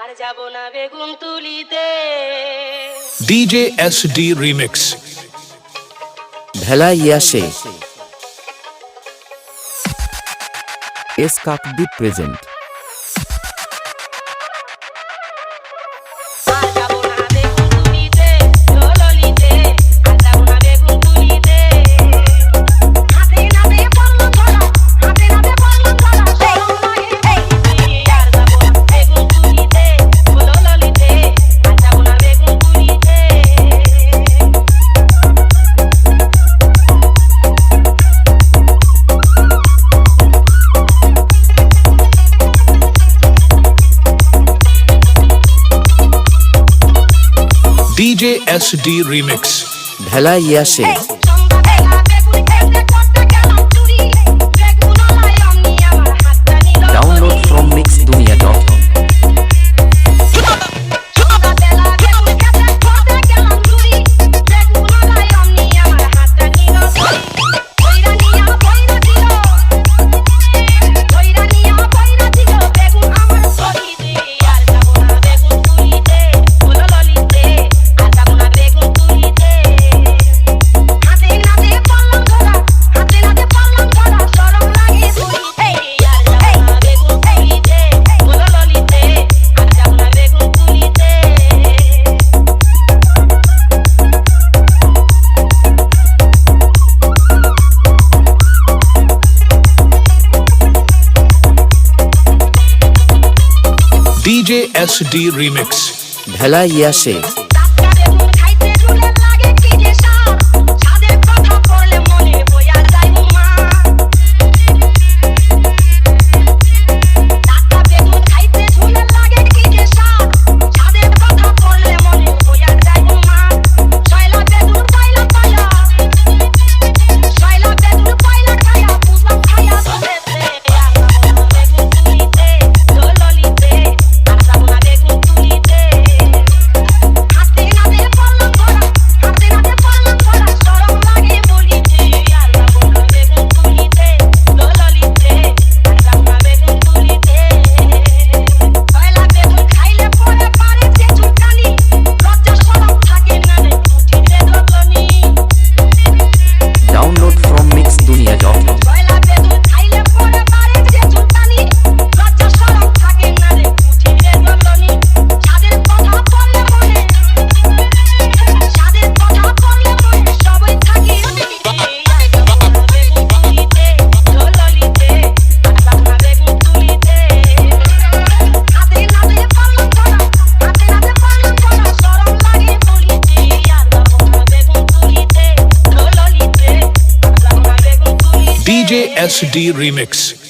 আর যাব না বেগুন তুলিতে। DJ S D remix. ভেলা ইয়াসে S Kakdwip present. DJ SD Remix. भला Yase. DJ S D remix ভেলা ইয়াসে DJ SD Remix.